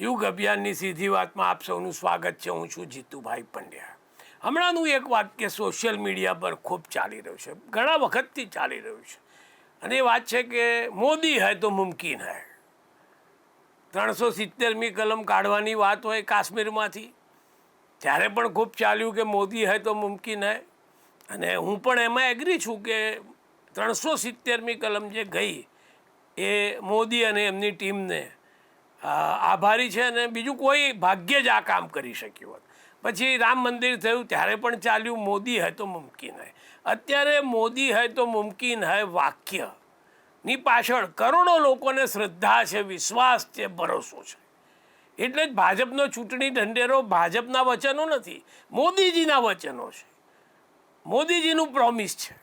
યુગ અભિયાનની સીધી વાતમાં આપ સૌનું સ્વાગત છે. હું છું જીતુભાઈ પંડ્યા. હમણાંનું એક વાક્ય સોશિયલ મીડિયા પર ખૂબ ચાલી રહ્યું છે. ઘણા વખતથી ચાલી રહ્યું છે. અને એ વાત છે કે મોદી હૈ તો મુમકિન હૈ. ત્રણસો સિત્તેરમી કલમ કાઢવાની વાત હોય કાશ્મીરમાંથી. ત્યારે પણ ખૂબ ચાલ્યું કે મોદી હૈ તો મુમકિન હૈ. અને હું પણ એમાં એગ્રી છું કે ત્રણસો સિત્તેરમી કલમ જે ગઈ, એ મોદી અને એમની ટીમને આભારી છે અને બીજું કોઈ ભાગ્ય જ આ કામ કરી શક્યું હોત. પછી રામ મંદિર થયું, ત્યારે પણ ચાલ્યું, મોદી હોય તો મુમકિન હે. અત્યારે મોદી હોય તો મુમકિન હૈ વાક્ય. ની પાછળ કરોડો લોકોને શ્રદ્ધા છે, વિશ્વાસ છે, ભરોસો છે. એટલે જ ભાજપનો ચૂંટણી ઢંઢેરો ભાજપના વચનો નથી, મોદીજીના વચનો છે. મોદીજીનું પ્રોમિસ છે.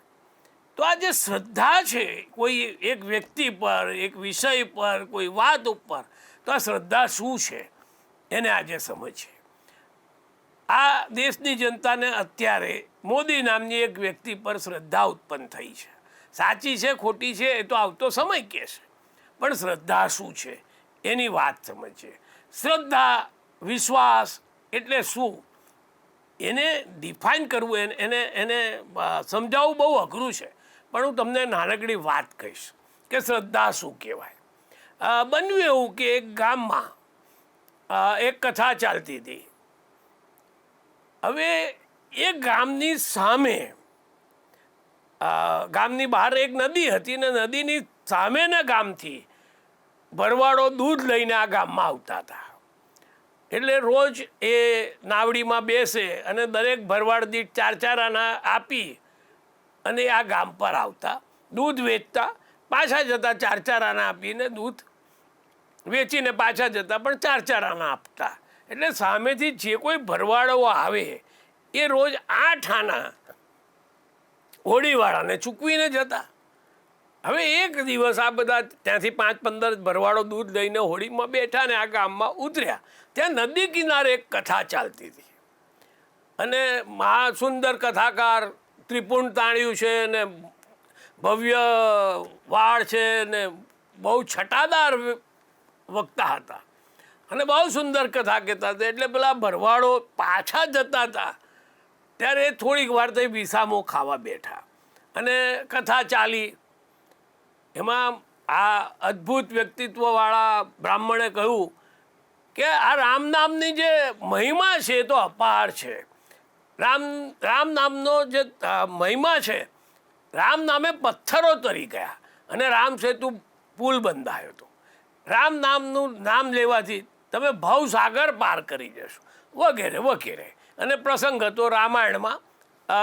તો આ જે શ્રદ્ધા છે, કોઈ એક વ્યક્તિ પર, એક વિષય પર, કોઈ વાત ઉપર તો આ શ્રદ્ધા શું છે? એને આજે સમજીએ. આ દેશની જનતાને અત્યારે મોદી નામની એક વ્યક્તિ પર શ્રદ્ધા ઉત્પન્ન થઈ છે. સાચી છે, ખોટી છે, એ તો આવતો સમય કહેશે પણ શ્રદ્ધા શું છે? એની વાત સમજીએ. શ્રદ્ધા, વિશ્વાસ એટલે શું? એને ડિફાઇન કરવું, એને એને સમજાવવું બહુ અઘરું છે. પણ હું તમને નાનકડી વાત કહીશ કે શ્રદ્ધા શું કહેવાય? બન્યું એવું કે એક ગામમાં એક કથા ચાલતી હતી. હવે એ ગામની સામે ગામની બહાર એક નદી હતી ને નદીની સામેના ગામથી ભરવાડો દૂધ લઈને આ ગામમાં આવતા હતા. એટલે રોજ એ નાવડીમાં બેસે અને દરેક ભરવાડ દીઠ ચાર ચાર આના આપી અને આ ગામ પર આવતા, દૂધ વેચતા, પાછા જતા ચાર ચાર આના આપીને દૂધ વેચીને પાછા જતા, પણ ચાર ચાર આના આપતા. એટલે સામેથી જે કોઈ ભરવાડો આવે, એ રોજ આઠ આના હોળીવાળાને ચૂકવીને જતા હવે એક દિવસ આ બધા ત્યાંથી પાંચ પંદર ભરવાડો દૂધ લઈને હોળીમાં બેઠા ને આ ગામમાં ઉતર્યા. ત્યાં નદી કિનારે એક કથા ચાલતી હતી. અને મહાસુંદર કથાકાર ત્રિપુણ તાણ્યું છે ને ભવ્ય વાળ છે ને બહુ છટાદાર વક્તા હતા. અને બહુ સુંદર કથા કહેતા હતા. એટલે પેલા ભરવાડો પાછા જતા હતા. ત્યારે થોડીક વાર તો વિસામો ખાવા બેઠા. અને કથા ચાલી. એમાં આ અદ્ભુત વ્યક્તિત્વવાળા બ્રાહ્મણે કહ્યું કે આ રામ નામની જે મહિમા છે એ તો અપાર છે. રામ રામ નામનો જે મહિમા છે, રામ નામે પથ્થરો તરી ગયા. અને રામ સેતુ પુલ બંધાયો હતો. રામ નામનું નામ લેવાથી તમે ભવસાગર પાર કરી જશો. વગેરે વગેરે. અને પ્રસંગ હતો રામાયણમાં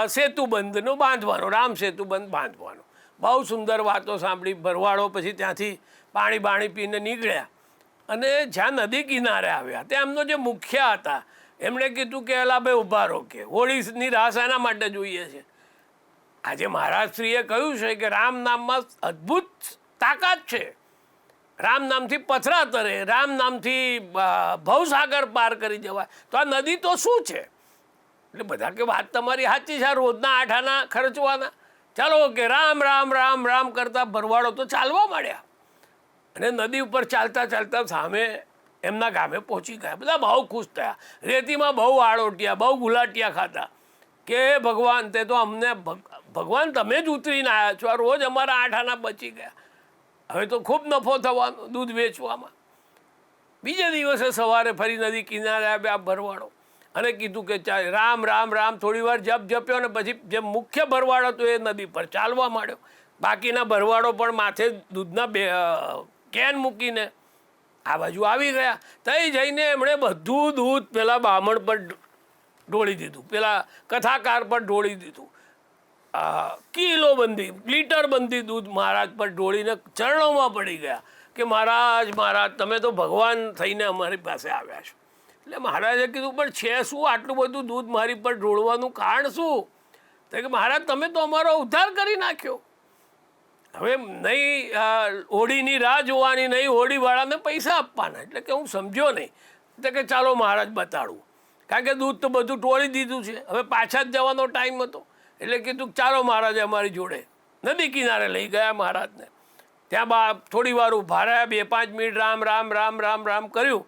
સેતુબંધનો બાંધવાનો, રામ સેતુબંધ બાંધવાનો. બહુ સુંદર વાતો સાંભળી, ભરવાડો પછી ત્યાંથી પાણી બાણી પીને નીકળ્યા. અને જ્યાં નદી કિનારે આવ્યા, ત્યાં એમનો જે મુખ્ય હતા, એમણે કીધું કે અલા ભાઈ, ઊભા રહો કે, હોળીની રાસ એના માટે જોઈએ છે. આજે મહારાજશ્રીએ કહ્યું છે કે રામ નામમાં અદ્ભુત તાકાત છે. રામ નામથી પથરા તરે રામ નામથી ભવસાગર પાર કરી જવાય. તો આ નદી તો શું છે? એટલે બધા કે વાત તમારી સાચી છે રોજના આઠ આના ખર્ચવાના. ચાલો કે રામ રામ રામ રામ કરતા ભરવાડો તો ચાલવા માંડ્યા. અને નદી ઉપર ચાલતા ચાલતા સામે એમના ગામે પહોંચી ગયા. બધા બહુ ખુશ થયા. રેતીમાં બહુ આળોટિયા બહુ ગુલાટિયા ખાતા. કે ભગવાન, તે તો અમને ભગવાન, તમે જ ઉતરીને આવ્યા છો. આ રોજ અમારા આઠ આના બચી ગયા. હવે તો ખૂબ નફો થવાનો, દૂધ વેચવામાં. બીજા દિવસે સવારે ફરી નદી કિનારે આવ્યા ભરવાડો. અને કીધું કે ચાલ, રામ રામ રામ, થોડી વાર જપ જપ્યો અને પછી જે મુખ્ય ભરવાડો હતો એ નદી પર ચાલવા માંડ્યો. બાકીના ભરવાડો પણ માથે દૂધના બે કેન મૂકીને આ બાજુ આવી ગયા. તઈ જઈને એમણે બધું દૂધ પેલા બામણ પર ઢોળી દીધું, પેલા કથાકાર પર ઢોળી દીધું. કિલો બંધી, લીટર બંધી દૂધ મહારાજ પર ઢોળીને ચરણોમાં પડી ગયા કે મહારાજ મહારાજ, તમે તો ભગવાન થઈને અમારી પાસે આવ્યા છો. એટલે મહારાજે કીધું, પણ છે શું આટલું બધું દૂધ મારી પર ઢોળવાનું કારણ શું? તો કે, મહારાજ, તમે તો અમારો ઉદ્ધાર કરી નાખ્યો. હવે નહીં હોળીની રાહ જોવાની નહીં, હોળીવાળાને પૈસા આપવાના. એટલે કે હું સમજ્યો નહીં. એટલે કે, ચાલો મહારાજ, બતાડું. કારણ કે દૂધ તો બધું ટોળી દીધું છે. હવે પાછા જ જવાનો ટાઈમ હતો. એટલે કીધું ચાલો મહારાજે અમારી જોડે. નદી કિનારે લઈ ગયા મહારાજને. ત્યાં બા થોડી વાર ઊભા રહ્યા, બે પાંચ મિનિટ રામ રામ રામ રામ રામ કર્યું.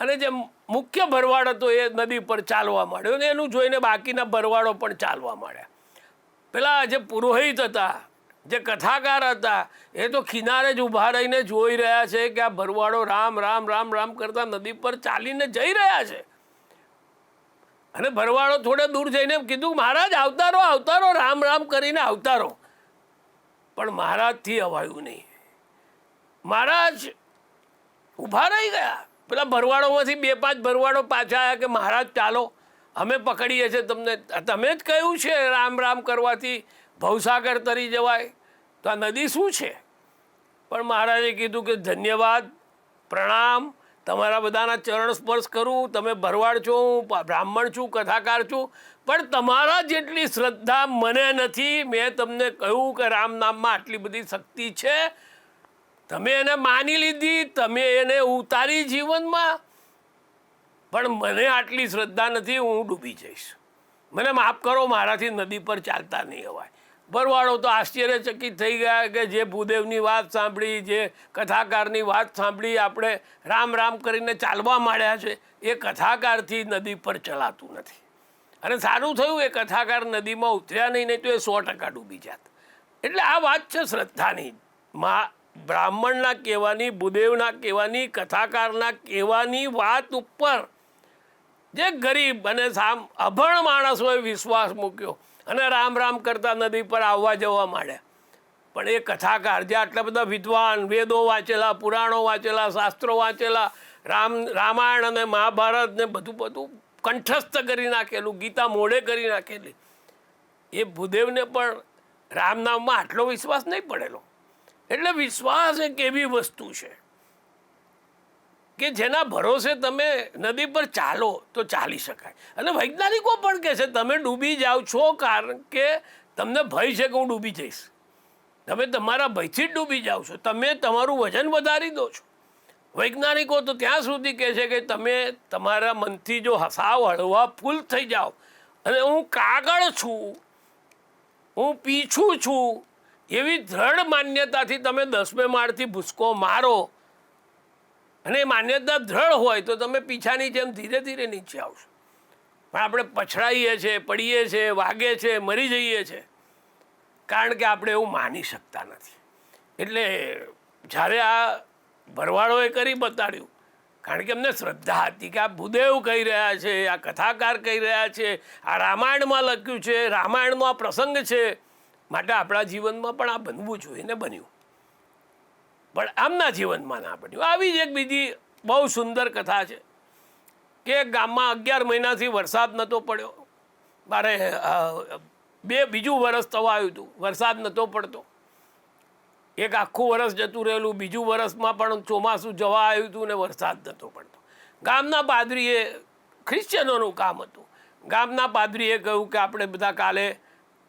અને જે મુખ્ય ભરવાડ હતો એ નદી પર ચાલવા માંડ્યો અને એનું જોઈને બાકીના ભરવાડો પણ ચાલવા માંડ્યા. પેલા જે પુરોહિત હતા, જે કથાકાર હતા, એ તો કિનારે જ ઊભા રહીને જોઈ રહ્યા છે કે આ ભરવાડો રામ રામ રામ રામ કરતા નદી પર ચાલીને જઈ રહ્યા છે. અને ભરવાડો થોડે દૂર જઈને એમ કીધું, મહારાજ, આવતારો આવતારો, રામ રામ કરીને આવતારો. પણ મહારાજથી અવાયું નહીં. મહારાજ ઊભા રહી ગયા. પેલા ભરવાડોમાંથી બે પાંચ ભરવાડો પાછા આવ્યા કે, મહારાજ, ચાલો, અમે પકડીએ છીએ તમને. તમે જ કહ્યું છે, રામ રામ કરવાથી ભવસાગર તરી જવાય. તો આ નદી શું છે? પણ મહારાજે કીધું કે, ધન્યવાદ, પ્રણામ તમારા બધાના ચરણ સ્પર્શ કરું, તમે ભરવાડ છો, હું બ્રાહ્મણ છું, કથાકાર છું, પણ તમારા જેટલી શ્રદ્ધા મને નથી, મેં તમને કહ્યું કે રામ નામમાં આટલી બધી શક્તિ છે. તમે એને માની લીધી, તમે એને ઉતારી જીવનમાં. પણ મને આટલી શ્રદ્ધા નથી, હું ડૂબી જઈશ. મને માફ કરો, મારાથી નદી પર ચાલતા નહીં અવાય ભરવાડો તો આશ્ચર્યચકિત થઈ ગયા કે જે ભૂદેવની વાત સાંભળી, જે કથાકારની વાત સાંભળી આપણે રામ રામ કરીને ચાલવા માંડ્યા છે, એ કથાકારથી નદી પર ચલાતું નથી. અને સારું થયું એ કથાકાર નદીમાં ઉતર્યા નહીં નહીં તો એ સો ટકા ડૂબી જાત. એટલે આ વાત છે શ્રદ્ધાની. મા બ્રાહ્મણના કહેવાની, ભૂદેવના કહેવાની, કથાકારના કહેવાની વાત ઉપર જે ગરીબ અને સામ અભણ માણસોએ વિશ્વાસ મૂક્યો અને રામ રામ કરતા નદી પર આવવા જવા માંડ્યા પણ એ કથાકાર જે આટલા બધા વિદ્વાન, વેદો વાંચેલા, પુરાણો વાંચેલા, શાસ્ત્રો વાંચેલા, રામ, રામાયણ અને મહાભારત ને બધું બધું કંઠસ્થ કરી નાખેલું, ગીતા મોડે કરી નાખેલી. એ ભૂદેવને પણ રામ નામમાં આટલો વિશ્વાસ નહીં પડેલો. એટલે વિશ્વાસ એક એવી વસ્તુ છે. કે જેના ભરોસે તમે નદી પર ચાલો તો ચાલી શકાય. અને વૈજ્ઞાનિકો પણ કહે છે, તમે ડૂબી જાઓ છો કારણ કે તમને ભય છે કે હું ડૂબી જઈશ. તમે તમારા ભયથી જ ડૂબી જાઓ છો. તમે તમારું વજન વધારી દો છો. વૈજ્ઞાનિકો તો ત્યાં સુધી કહે છે કે તમે તમારા મનથી જો હસાવ હળવા ફૂલ થઈ જાઓ અને હું કાગળ છું, હું પીછું છું, એવી દ્રઢ માન્યતાથી તમે દસમે માળથી ભૂસકો મારો અને માન્યતા દ્રઢ હોય તો તમે પીછાની જેમ ધીરે ધીરે નીચે આવશો. પણ આપણે પછડાઈએ છીએ પડીએ છીએ વાગે છે, મરી જઈએ છીએ કારણ કે આપણે એવું માની શકતા નથી. એટલે જ્યારે આ ભરવાડોએ કરી બતાડ્યું, કારણ કે એમને શ્રદ્ધા હતી કે આ ભૂદેવ કહી રહ્યા છે, આ કથાકાર કહી રહ્યા છે, આ રામાયણમાં લખ્યું છે, રામાયણનો આ પ્રસંગ છે, માટે આપણા જીવનમાં પણ આ બનવું જોઈએ ને બન્યું. પણ આમના જીવનમાં ના પડ્યું. આવી જ એક બીજી બહુ સુંદર કથા છે કે ગામમાં અગિયાર મહિનાથી વરસાદ નહોતો પડ્યો. મારે બે, બીજું વરસ થવા આવ્યું હતું વરસાદ નહોતો પડતો. એક આખું વરસ જતું રહેલું, બીજું વરસમાં પણ ચોમાસું જવા આવ્યું હતું ને વરસાદ નહોતો પડતો. ગામના પાદરીએ, ખ્રિશ્ચનોનું કામ હતું. ગામના પાદરીએ કહ્યું કે આપણે બધા કાલે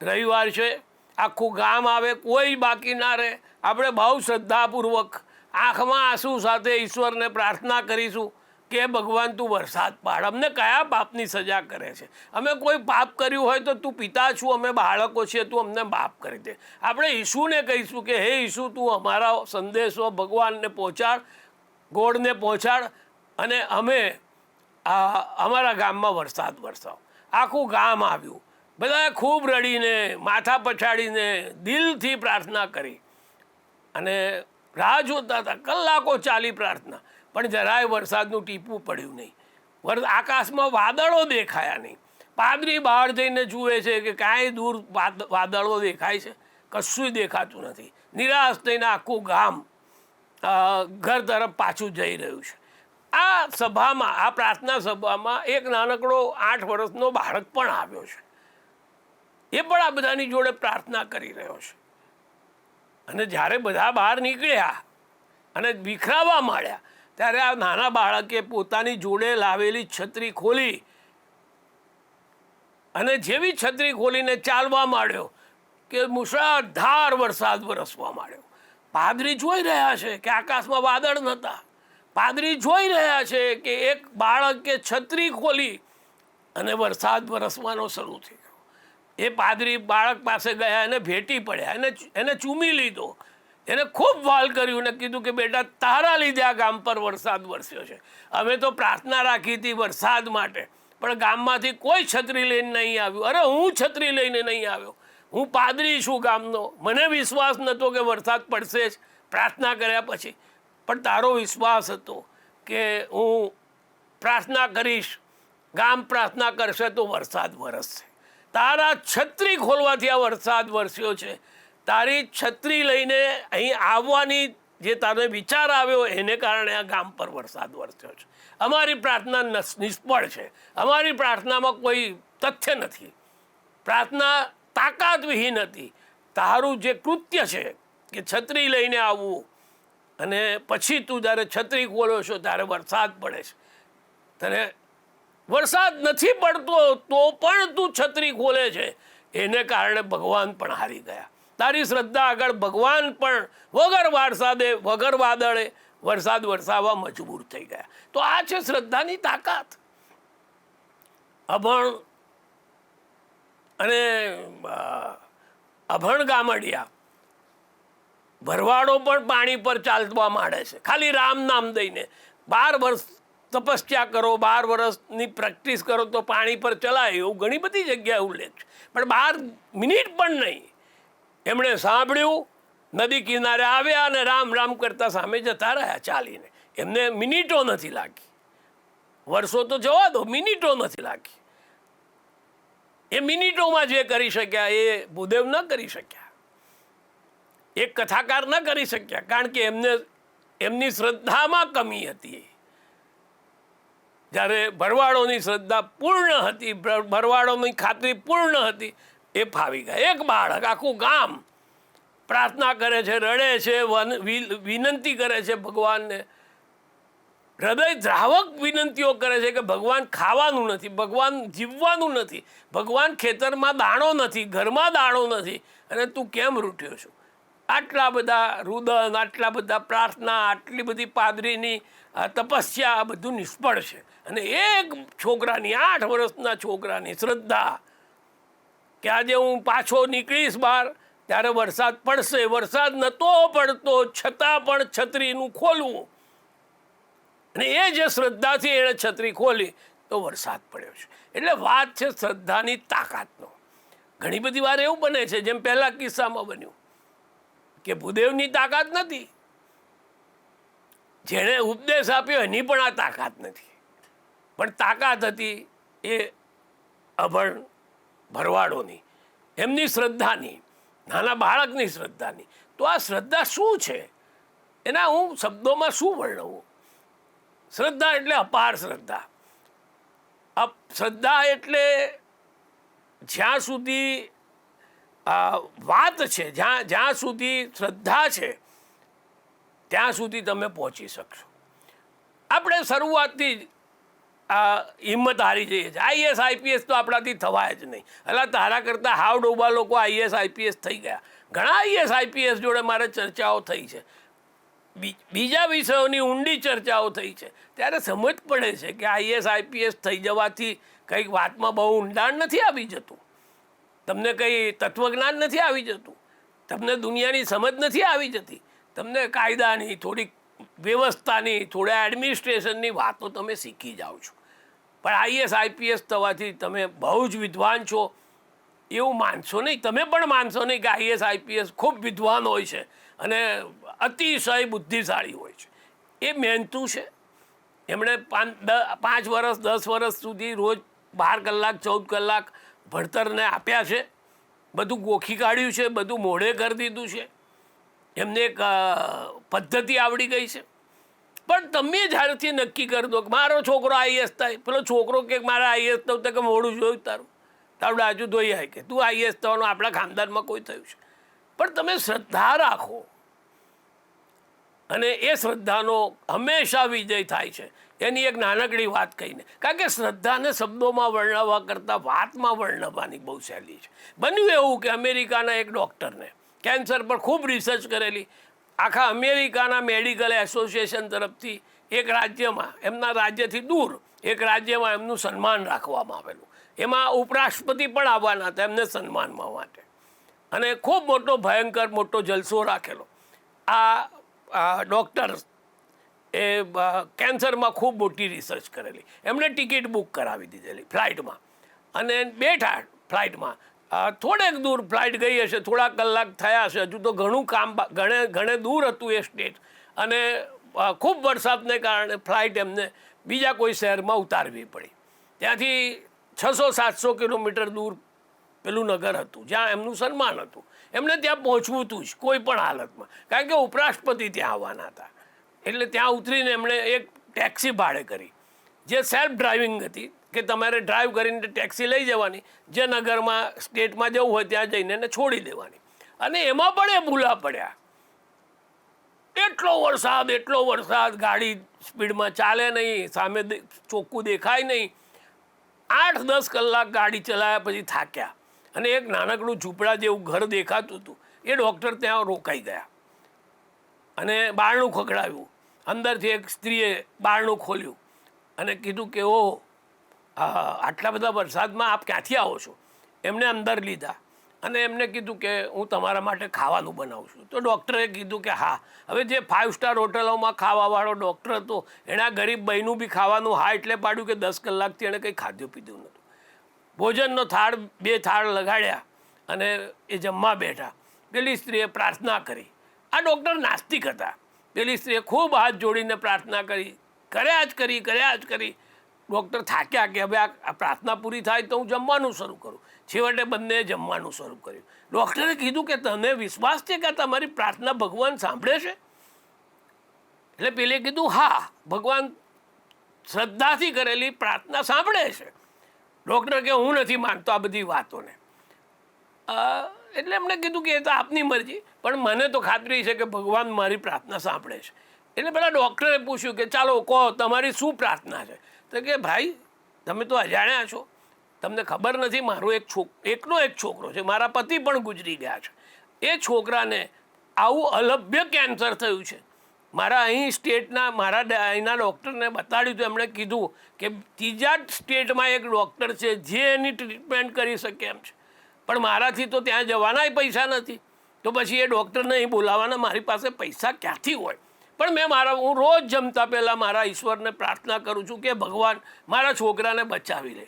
રવિવાર છે આખું ગામ આવે, કોઈ બાકી ના રહે. આપણે બહુ શ્રદ્ધાપૂર્વક આંખમાં આંસુ સાથે ઈશ્વરને પ્રાર્થના કરીશું કે ભગવાન, તું વરસાદ પાડ. અમને કયા પાપની સજા કરે છે? અમે કોઈ પાપ કર્યું હોય તો તું પિતા છું, અમે બાળકો છીએ, તું અમને માફ કરી દે. આપણે ઈશુને કહીશું કે, હે ઈશુ તું અમારા સંદેશો ભગવાનને પહોંચાડ ગોળને પહોંચાડ અને અમે અમારા ગામમાં વરસાદ વરસાવ. આખું ગામ આવ્યું. બધાએ ખૂબ રડીને, માથા પછાડીને દિલથી પ્રાર્થના કરી. અને રાહ જોતા હતા, કલાકો ચાલી પ્રાર્થના. પણ જરાય વરસાદનું ટીપું પડ્યું નહીં. વર આકાશમાં વાદળો દેખાયા નહીં. પાદરી બહાર જઈને જુએ છે કે કાંઈ દૂર વાદ- વાદળો દેખાય છે. કશું દેખાતું નથી. નિરાશ થઈને આખું ગામ ઘર તરફ પાછું જઈ રહ્યું છે. આ સભામાં, આ પ્રાર્થના સભામાં એક નાનકડો આઠ વર્ષનો બાળક પણ આવ્યો છે. એ પણ આ બધાની જોડે પ્રાર્થના કરી રહ્યો છે. અને જ્યારે બધા બહાર નીકળ્યા અને વિખરાવા માંડ્યા, ત્યારે આ નાના બાળકે પોતાની જોડે લાવેલી છત્રી ખોલી અને જેવી છત્રી ખોલીને ચાલવા માંડ્યો કે મુશળધાર વરસાદ વરસવા માંડ્યો. પાદરી જોઈ રહ્યા છે કે આકાશમાં વાદળ નહોતા. પાદરી જોઈ રહ્યા છે કે એક બાળકે છત્રી ખોલી અને વરસાદ વરસવાનો શરૂ થઈ ગયો એ પાદરી બાળક પાસે ગયા, એને ભેટી પડ્યા, એને એને ચૂમી લીધો. એને ખૂબ વાલ કર્યું ને કીધું કે, બેટા, તારા લીધે આ ગામ પર વરસાદ વરસ્યો છે. અમે તો પ્રાર્થના રાખી હતી વરસાદ માટે, પણ ગામમાંથી કોઈ છત્રી લઈને નહીં આવ્યું. અરે, હું છત્રી લઈને નહીં આવ્યો. હું પાદરી છું ગામનો. મને વિશ્વાસ નહોતો કે વરસાદ પડશે જ. પ્રાર્થના કર્યા પછી. પણ તારો વિશ્વાસ હતો કે હું પ્રાર્થના કરીશ, ગામ પ્રાર્થના કરશે તો વરસાદ વરસશે. તારા છત્રી ખોલવાથી આ વરસાદ વરસ્યો છે. તારી છત્રી લઈને અહીં આવવાની જે તારો વિચાર આવ્યો એને કારણે આ ગામ પર વરસાદ વરસ્યો છે. અમારી પ્રાર્થના નિષ્ફળ છે. અમારી પ્રાર્થનામાં કોઈ તથ્ય નથી. પ્રાર્થના તાકાત વિહીન હતી. તારું જે કૃત્ય છે કે છત્રી લઈને આવવું અને પછી તું જ્યારે છત્રી ખોલો છો ત્યારે વરસાદ પડે છે. તને વરસાદ નથી પડતો તો પણ તું છત્રી ખોલે છે. એને કારણે ભગવાન પણ હારી ગયા. તારી શ્રદ્ધા આગળ ભગવાન પણ વગર વરસાદે, વગર વાદળે વરસાદ વરસાવવા મજબૂર થઈ ગયા. તો આ છે શ્રદ્ધાની તાકાત. અભણ અને અભણ ગામડિયા ભરવાડો પણ પાણી પર ચાલવા માંડે છે. ખાલી રામ નામ દઈને બાર વર્ષ તપસ્યા કરો, બાર વર્ષની પ્રેક્ટિસ કરો તો પાણી પર ચલાય એવું ઘણી બધી જગ્યાએ ઉલ્લેખ છે. પણ બાર મિનિટ પણ નહીં. એમણે સાંભળ્યું, નદી કિનારે આવ્યા અને રામ રામ કરતા સામે જતા રહ્યા ચાલીને. એમને મિનિટો નથી લાગી. વર્ષો તો જવા દો, મિનિટો નથી લાગી. એ મિનિટોમાં જે કરી શક્યા એ ભૂદેવ ન કરી શક્યા. એ કથાકાર ન કરી શક્યા, કારણ કે એમને, એમની શ્રદ્ધામાં કમી હતી. જ્યારે ભરવાડોની શ્રદ્ધા પૂર્ણ હતી ભરવાડોની ખાતરી પૂર્ણ હતી, એ ફાવી ગયા. એક બાળક, આખું ગામ પ્રાર્થના કરે છે, રડે છે વિનંતી કરે છે ભગવાનને. હૃદય દ્રાવક વિનંતીઓ કરે છે કે ભગવાન ખાવાનું નથી, ભગવાન જીવવાનું નથી, ભગવાન ખેતરમાં દાણો નથી, ઘરમાં દાણો નથી, અને તું કેમ રૂઠ્યો છું? આટલા બધા રુદન, આટલા બધા પ્રાર્થના, આટલી બધી પાદરીની આ તપસ્યા, આ બધું નિષ્ફળ છે. અને એક છોકરાની, આઠ વર્ષના છોકરાની શ્રદ્ધા કે આજે હું પાછો નીકળીશ બહાર, ત્યારે વરસાદ પડશે. વરસાદ નહોતો પડતો, છતાં પણ છત્રીનું ખોલવું અને એ જે શ્રદ્ધાથી એણે છત્રી ખોલી, તો વરસાદ પડ્યો છે. એટલે વાત છે શ્રદ્ધાની તાકાતનો. ઘણી બધી વાર એવું બને છે, જેમ પહેલાં કિસ્સામાં બન્યું, કે ભૂદેવની તાકાત નથી જેણે ઉપદેશ આપ્યો એની પણ આ તાકાત નથી. પણ તાકાત હતી એ અભણ ભરવાડોની, એમની શ્રદ્ધાની, નાના બાળકની શ્રદ્ધાની. તો આ શ્રદ્ધા શું છે? એના હું શબ્દોમાં શું વર્ણવું? શ્રદ્ધા એટલે અપાર શ્રદ્ધા. અપ શ્રદ્ધા એટલે જ્યાં સુધી વાત છે, જ્યાં જ્યાં સુધી શ્રદ્ધા છે ત્યાં સુધી તમે પહોંચી શકશો. આપણે શરૂઆતથી જ આ હિંમત હારી જઈએ છીએ. આઈએસ આઈપીએસ તો આપણાથી થવાય જ નહીં. એટલે તારા કરતાં હાવ ડોબા લોકો આઈએસ આઈપીએસ થઈ ગયા. ઘણા આઈએસ આઈપીએસ જોડે મારે ચર્ચાઓ થઈ છે. બીજા વિષયોની ઊંડી ચર્ચાઓ થઈ છે. ત્યારે સમજ પડે છે કે આઈએસ આઈપીએસ થઈ જવાથી કંઈક વાતમાં બહુ ઊંડાણ નથી આવી જતું. તમને કંઈ તત્વજ્ઞાન નથી આવી જતું. તમને દુનિયાની સમજ નથી આવી જતી. તમને કાયદાની, થોડીક વ્યવસ્થાની, થોડા એડમિનિસ્ટ્રેશનની વાતો તમે શીખી જાઓ છો. પણ આઈએસ, આઈપીએસ થવાથી તમે બહુ જ વિદ્વાન છો. એવું માનશો નહીં. તમે પણ માનશો નહીં કે આઈએસ, આઈપીએસ ખૂબ વિદ્વાન હોય છે અને અતિશય બુદ્ધિશાળી હોય છે. એ મહેનતું છે. એમણે પાંચ વર્ષ દસ વર્ષ સુધી રોજ બાર કલાક, ચૌદ કલાક ભણતરને આપ્યા છે. બધું ગોખી કાઢ્યું છે, બધું મોઢે કરી દીધું છે. એમને એક પદ્ધતિ આવડી ગઈ છે. પણ તમે જ્યારથી નક્કી કરી દો કે મારો છોકરો આઈએસ થાય. પેલો છોકરો કે મારે આઈએસ થવું તો કે મોડું જોયું તારું. તારું ડાજુ ધોઈ આવે કે. તું આઈએસ થવાનું આપણા ખાનદાનમાં કોઈ થયું છે. પણ તમે શ્રદ્ધા રાખો. અને એ શ્રદ્ધાનો હંમેશા વિજય થાય છે. એની એક નાનકડી વાત કહીને. કારણ કે શ્રદ્ધાને શબ્દોમાં વર્ણવવા કરતાં વાતમાં વર્ણવવાની બહુ સહેલી છે. બન્યું એવું કે અમેરિકાના એક ડૉક્ટરને કેન્સર પર ખૂબ રિસર્ચ કરેલી. આખા અમેરિકાના મેડિકલ એસોસિએશન તરફથી એક રાજ્યમાં, એમના રાજ્યથી દૂર એક રાજ્યમાં એમનું સન્માન રાખવામાં આવેલું. એમાં ઉપરાષ્ટ્રપતિ પણ આવવાના હતા એમને સન્માનવા માટે. અને ખૂબ મોટો ભયંકર મોટો જલસો રાખેલો. આ ડૉક્ટર્સ ડૉક્ટર એ કેન્સરમાં ખૂબ મોટી રિસર્ચ કરેલી. એમણે ટિકિટ બુક કરાવી દીધેલી ફ્લાઇટમાં અને બેઠા ફ્લાઇટમાં થોડેક દૂર ફ્લાઇટ ગઈ હશે થોડા કલાક થયા હશે. હજુ તો ઘણું કામ ઘણે ઘણે દૂર હતું એ સ્ટેટ અને ખૂબ વરસાદને કારણે ફ્લાઇટ એમને બીજા કોઈ શહેરમાં ઉતારવી પડી. ત્યાંથી છસો, સાતસો કિલોમીટર દૂર પેલું નગર હતું, જ્યાં એમનું સન્માન હતું. એમને ત્યાં પહોંચવું હતું જ, કોઈ પણ હાલતમાં. કારણ કે ઉપરાષ્ટ્રપતિ ત્યાં આવવાના હતા. એટલે ત્યાં ઉતરીને એમણે એક ટેક્સી ભાડે કરી, જે સેલ્ફ ડ્રાઇવિંગ હતી. કે તમારે ડ્રાઈવ કરીને ટેક્સી લઈ જવાની. જે નગરમાં સ્ટેટમાં જવું હોય ત્યાં જઈને એને છોડી દેવાની. અને એમાં પણ એ ભૂલા પડ્યા. એટલો વરસાદ એટલો વરસાદ, ગાડી સ્પીડમાં ચાલે નહીં, સામે ચોખ્ખું દેખાય નહીં. આઠ, દસ કલાક ગાડી ચલાવ્યા પછી થાક્યા. અને એક નાનકડું ઝૂંપડા જેવું ઘર દેખાતું હતું. એ ડૉક્ટર ત્યાં રોકાઈ ગયા. અને બારણું ખખડાવ્યું. અંદરથી એક સ્ત્રીએ બારણું ખોલ્યું. અને કીધું કે ઓ આ આટલા બધા વરસાદમાં આપ ક્યાંથી આવો છો? એમને અંદર લીધા. અને એમને કીધું કે હું તમારા માટે ખાવાનું બનાવું છું. તો ડૉક્ટરે કીધું કે હા, હવે જે ફાઇવ સ્ટાર હોટલોમાં ખાવાવાળો ડૉક્ટર હતો, એણે આ ગરીબ બહેનું બી ખાવાનું હા એટલે પાડ્યું કે દસ કલાકથી એણે કંઈ ખાધું પીધું નહોતું. ભોજનનો થાળ, બે થાળ લગાડ્યા અને એ જમવા બેઠા. પેલી સ્ત્રીએ પ્રાર્થના કરી. આ ડૉક્ટર નાસ્તિક હતા. પેલી સ્ત્રીએ ખૂબ હાથ જોડીને પ્રાર્થના કરી. કર્યા જ કરી, કર્યા જ કરી. ડૉક્ટર થાક્યા કે હવે આ પ્રાર્થના પૂરી થાય તો હું જમવાનું શરૂ કરું. છેવટે બંને જમવાનું શરૂ કર્યું. ડૉક્ટરે કીધું કે તને વિશ્વાસ છે કે તમારી પ્રાર્થના ભગવાન સાંભળે છે? એટલે પેલે કીધું, હા, ભગવાન શ્રદ્ધાથી કરેલી પ્રાર્થના સાંભળે છે. ડૉક્ટર કે, હું નથી માનતો આ બધી વાતોને. એટલે એમણે કીધું કે, એ તો આપની મરજી, પણ મને તો ખાતરી છે કે ભગવાન મારી પ્રાર્થના સાંભળે છે. એટલે પેલા ડૉક્ટરે પૂછ્યું કે, ચાલો કહો, તમારી શું પ્રાર્થના છે? તો કે ભાઈ, તમે તો અજાણ્યા છો. તમને ખબર નથી, મારો એક છોક, એકનો એક છોકરો છે, મારા પતિ પણ ગુજરી ગયા છે. એ છોકરાને આવું અલભ્ય કેન્સર થયું છે. મારા અહીં સ્ટેટના, મારા અહીંના ડૉક્ટરને બતાડ્યું હતું એમણે કીધું કે ત્રીજા સ્ટેટમાં એક ડૉક્ટર છે, જે એની ટ્રીટમેન્ટ કરી શકે એમ છે. પણ મારાથી તો ત્યાં જવાનાય પૈસા નથી. તો પછી એ ડૉક્ટરને અહીં બોલાવવાના મારી પાસે પૈસા ક્યાંથી હોય? પણ મેં મારા હું રોજ જમતા પહેલાં મારા ઈશ્વરને પ્રાર્થના કરું છું કે ભગવાન મારા છોકરાને બચાવી લે.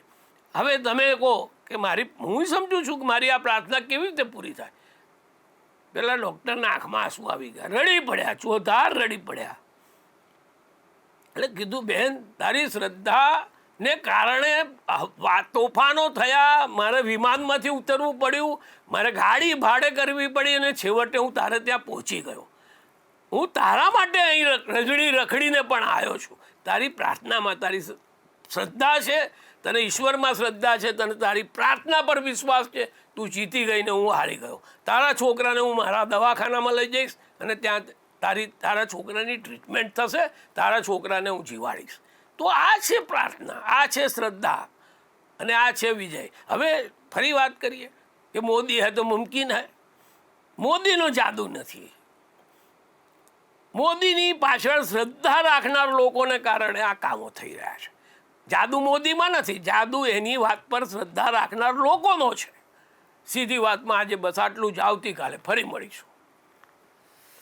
હવે તમે કહો કે મારી હું સમજુ છું કે મારી આ પ્રાર્થના કેવી રીતે પૂરી થાય. પેલા ડૉક્ટરના આંખમાં આંસુ આવી ગયા. રડી પડ્યા, ચોધાર રડી પડ્યા. એટલે કીધું, બેન, તારી શ્રદ્ધાને કારણે તોફાનો થયા. મારે વિમાનમાંથી ઉતરવું પડ્યું. મારે ગાડી ભાડે કરવી પડી અને છેવટે હું તારે ત્યાં પહોંચી ગયો. હું તારા માટે અહીં રજડી રખડીને પણ આવ્યો છું. તારી પ્રાર્થનામાં તારી શ્રદ્ધા છે, તને ઈશ્વરમાં શ્રદ્ધા છે, તને તારી પ્રાર્થના પર વિશ્વાસ છે. તું જીતી ગઈને હું હારી ગયો. તારા છોકરાને હું મારા દવાખાનામાં લઈ જઈશ અને ત્યાં તારી, તારા છોકરાની ટ્રીટમેન્ટ થશે, તારા છોકરાને હું જીવાડીશ. તો આ છે પ્રાર્થના, આ છે શ્રદ્ધા અને આ છે વિજય. હવે ફરી વાત કરીએ કે મોદી હે તો મુમકિન હે. મોદીનો જાદુ નથી. મોદીની પાછળ શ્રદ્ધા રાખનાર લોકોને કારણે આ કામો થઈ રહ્યા છે. જાદુ મોદીમાં નથી, જાદુ એની વાત પર શ્રદ્ધા રાખનાર લોકોનો છે. સીધી વાતમાં આજે બસ આટલું જ. આવતીકાલે ફરી મળીશું.